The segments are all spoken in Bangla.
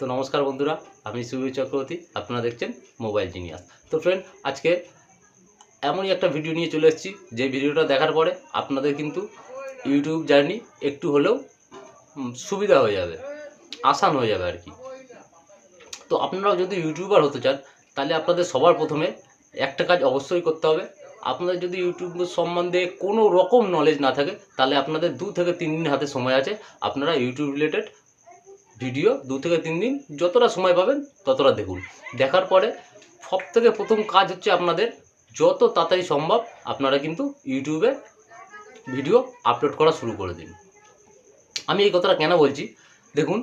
তো নমস্কার বন্ধুরা, আমি সুবীর চক্রবর্তী, আপনারা দেখছেন মোবাইল জিনিয়াস তো ফ্রেন্ড আজকে এমনই একটা ভিডিও নিয়ে চলে এসেছি, যে ভিডিওটা দেখার পরে আপনাদের কিন্তু ইউটিউব জার্নি একটু হলেও সুবিধা হয়ে যাবে, আসান হয়ে যাবে আর কি। তো আপনারাও যদি ইউটিউবার হতে চান, তাহলে আপনাদের সবার প্রথমে একটা কাজ অবশ্যই করতে হবে। আপনাদের যদি ইউটিউব সম্বন্ধে কোনো রকম নলেজ না থাকে, তাহলে আপনাদের দু থেকে তিন দিন হাতে সময় আছে। আপনারা ইউটিউব রিলেটেড ভিডিও দু থেকে তিন দিন, যতটা সময় পাবেন ততটা দেখুন। দেখার পরে সব থেকে প্রথম কাজ হচ্ছে আপনাদের, যত তাড়াতাড়ি সম্ভব আপনারা কিন্তু ইউটিউবে ভিডিও আপলোড করা শুরু করে দিন। আমি এই কথাটা কেন বলছি? দেখুন,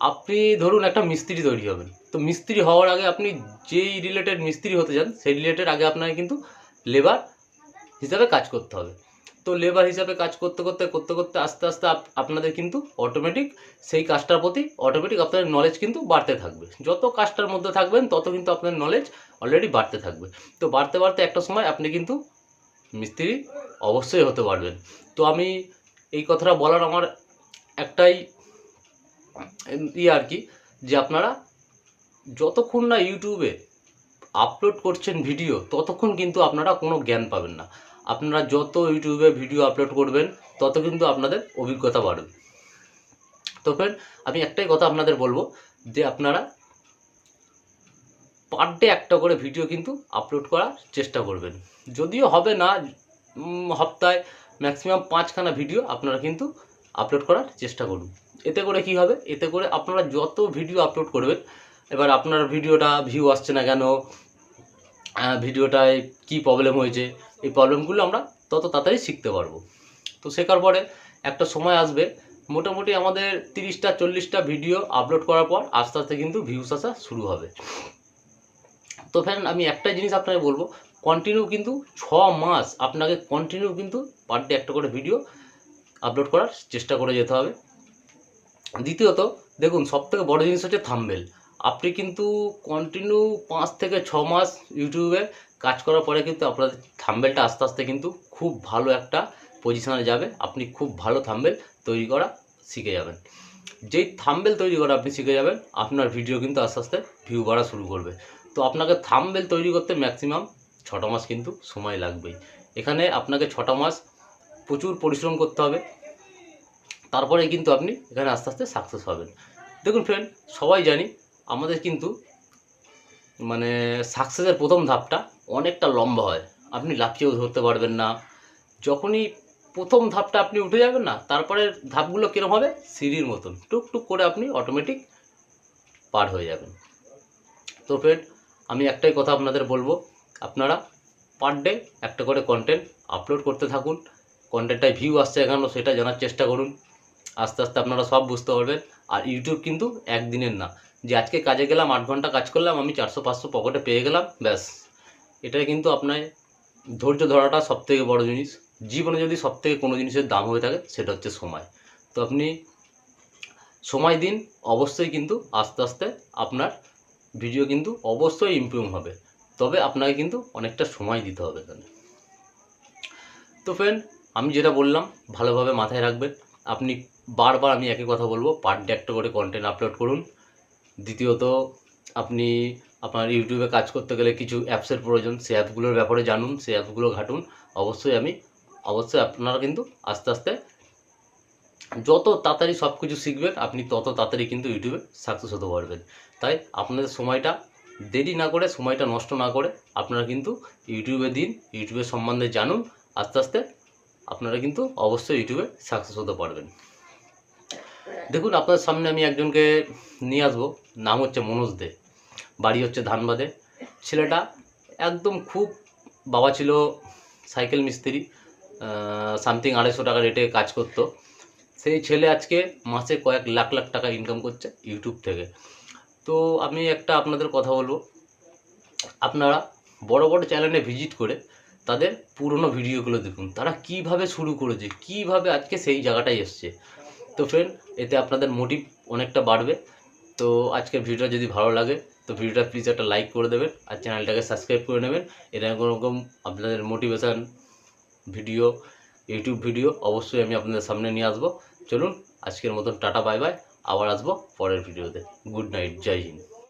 আপনি ধরুন একটা মিস্ত্রি তৈরি হবেন। তো মিস্ত্রি হওয়ার আগে আপনি যেই রিলেটেড মিস্ত্রি হতে চান, সেই রিলেটেড আগে আপনাকে কিন্তু লেবার হিসাবে কাজ করতে হবে। তো লেবার হিসাবে কাজ করতে করতে করতে করতে আস্তে আস্তে আপনাদের কিন্তু অটোমেটিক সেই কাজটার প্রতি অটোমেটিক আপনাদের নলেজ কিন্তু বাড়তে থাকবে। যত কাজটার মধ্যে থাকবেন, তত কিন্তু আপনার নলেজ অলরেডি বাড়তে থাকবে। তো বাড়তে বাড়তে একটা সময় আপনি কিন্তু মিস্ত্রি অবশ্যই হতে পারবেন। তো আমি এই কথাটা বলার আমার একটাই ইয়ে আর কি, যে আপনারা যতক্ষণ না ইউটিউবে আপলোড করছেন ভিডিও ততক্ষণ কিন্তু আপনারা কোনো জ্ঞান পাবেন না। আপনারা যত ইউটিউবে ভিডিও আপলোড করবেন, তত কিন্তু আপনাদের অভিজ্ঞতা বাড়বে। তো ফ্রেন্ড আমি একটাই কথা আপনাদের বলব যে আপনারা পার ডে একটা করে ভিডিও কিন্তু আপলোড করার চেষ্টা করবেন। যদিও হবে না হপ্তায় ম্যাক্সিমাম পাঁচখানা ভিডিও আপনারা কিন্তু আপলোড করার চেষ্টা করুন। এতে করে কি হবে? এতে করে আপনারা যত ভিডিও আপলোড করবেন, এবার আপনার ভিডিওটা ভিউ আসছে না কেন? ভিডিওটায় কি প্রবলেম হয়েছে? এই প্রবলেমগুলো আমরা তত তাড়াতাড়ি শিখতে পারব। তো শেখার পরে একটা সময় আসবে, মোটামুটি আমাদের তিরিশটা, চল্লিশটা ভিডিও আপলোড করার পর আস্তে আস্তে কিন্তু ভিউস আসা শুরু হবে। তো ফ্যান আমি একটা জিনিস আপনাকে বলব কন্টিনিউ কিন্তু ছ মাস আপনাকে কন্টিনিউ কিন্তু পার ডে একটা করে ভিডিও আপলোড করার চেষ্টা করে যেতে হবে। দ্বিতীয়ত, দেখুন সব থেকে বড়ো জিনিস হচ্ছে থাম্বেল আপনি কিন্তু কন্টিনিউ পাঁচ থেকে ছ মাস ইউটিউবে কাজ করার পরে কিন্তু আপনার থাম্বেলটা আস্তে আস্তে কিন্তু খুব ভালো একটা পজিশনে যাবে। আপনি খুব ভালো থাম্বেল তৈরি করা শিখে যাবেন। যেই থাম্বেল তৈরি করা আপনি শিখে যাবেন, আপনার ভিডিও কিন্তু আস্তে আস্তে ভিউ বাড়া শুরু করবে। তো আপনাকে থাম্বেল তৈরি করতে ম্যাক্সিমাম ছটা মাস কিন্তু সময় লাগবেই। এখানে আপনাকে ছটা মাস প্রচুর পরিশ্রম করতে হবে। তারপরে কিন্তু আপনি এখানে আস্তে আস্তে সাকসেস হবেন। দেখুন ফ্রেন্ড সবাই জানি আমাদের কিন্তু মানে সাকসেসের প্রথম ধাপটা অনেকটা লম্বা হয়। আপনি লাফিয়েও ধরতে পারবেন না। যখনই প্রথম ধাপটা আপনি উঠে যাবেন না, তারপরে ধাপগুলো কীরকম হবে? সিঁড়ির মতন। টুক টুক করে আপনি অটোমেটিক পার হয়ে যাবেন। তো ফ্রেন্ড আমি একটাই কথা আপনাদের বলব। আপনারা পার ডে একটা করে কন্টেন্ট আপলোড করতে থাকুন। কন্টেন্টটায় ভিউ আসছে কেন সেটা জানার চেষ্টা করুন। আস্তে আস্তে আপনারা সব বুঝতে পারবেন। আর ইউটিউব কিন্তু একদিনের না। যে আজকে কাজে গেলাম, আট ঘণ্টা কাজ করলাম, আমি চারশো পাঁচশো পকেটে পেয়ে গেলাম, ব্যাস। এটাই কিন্তু আপনার ধৈর্য ধরাটা সব থেকে বড়ো জিনিস। জীবনে যদি সব থেকে কোনো জিনিসের দাম হয়ে থাকে, সেটা হচ্ছে সময়। তো আপনি সময় দিন, অবশ্যই কিন্তু আস্তে আস্তে আপনার ভিডিও কিন্তু অবশ্যই ইমপ্রুভ হবে। তবে আপনাকে কিন্তু অনেকটা সময় দিতে হবে এখানে। তো ফ্রেন্ড আমি যেটা বললাম, ভালোভাবে মাথায় রাখবেন। আপনি বারবার আমি একই কথা বলব পার ডে একটা করে কন্টেন্ট আপলোড করুন। দ্বিতীয়ত, আপনি আপনার ইউটিউবে কাজ করতে গেলে কিছু অ্যাপসের প্রয়োজন, সেই অ্যাপগুলোর ব্যাপারে জানুন, সেই অ্যাপগুলো ঘাটুন। অবশ্যই আমি, অবশ্যই আপনারা কিন্তু আস্তে আস্তে যত তাড়াতাড়ি সব কিছু শিখবেন, আপনি তত তাড়াতাড়ি কিন্তু ইউটিউবে সাকসেস হতে পারবেন। তাই আপনাদের সময়টা দেরি না করে, সময়টা নষ্ট না করে আপনারা কিন্তু ইউটিউবে দিন ইউটিউবের সম্বন্ধে জানুন, আস্তে আস্তে আপনারা কিন্তু অবশ্যই ইউটিউবে সাকসেস হতে পারবেন। দেখুন আপনার সামনে আমি একজনকে নিয়ে আসব, নাম হচ্ছে মনোজ দে। বাড়ি হচ্ছে ধানবাদে। ছেলেটা একদম খুব, বাবা ছিল সাইকেল মিস্ত্রি সামথিং আড়াইশো টাকা রেটে কাজ করতো। সেই ছেলে আজকে মাসে কয়েক লাখ লাখ টাকা ইনকাম করছে ইউটিউব থেকে। তো আমি একটা আপনাদের কথা বলব। আপনারা বড় বড় চ্যানেলে ভিজিট করে তাদের পুরনো ভিডিওগুলো দেখুন। তারা কীভাবে শুরু করেছে, কীভাবে আজকে সেই জায়গাটায় এসছে। তো ফ্রেন্ড এতে আপনাদের মোটিভ অনেকটা বাড়বে। তো আজকের ভিডিওটা যদি ভালো লাগে, তো ভিডিওটা প্লিজ একটা লাইক করে দেবেন আর চ্যানেলটাকে সাবস্ক্রাইব করে নেবেন। এরকম রকম আপনাদের মোটিভেশান ভিডিও ইউটিউব ভিডিও অবশ্যই আমি আপনাদের সামনে নিয়ে আসব। চলুন, আজকের মতন টাটা বাই বাই আবার আসব পরের ভিডিওতে গুড নাইট জয় হিন্দ।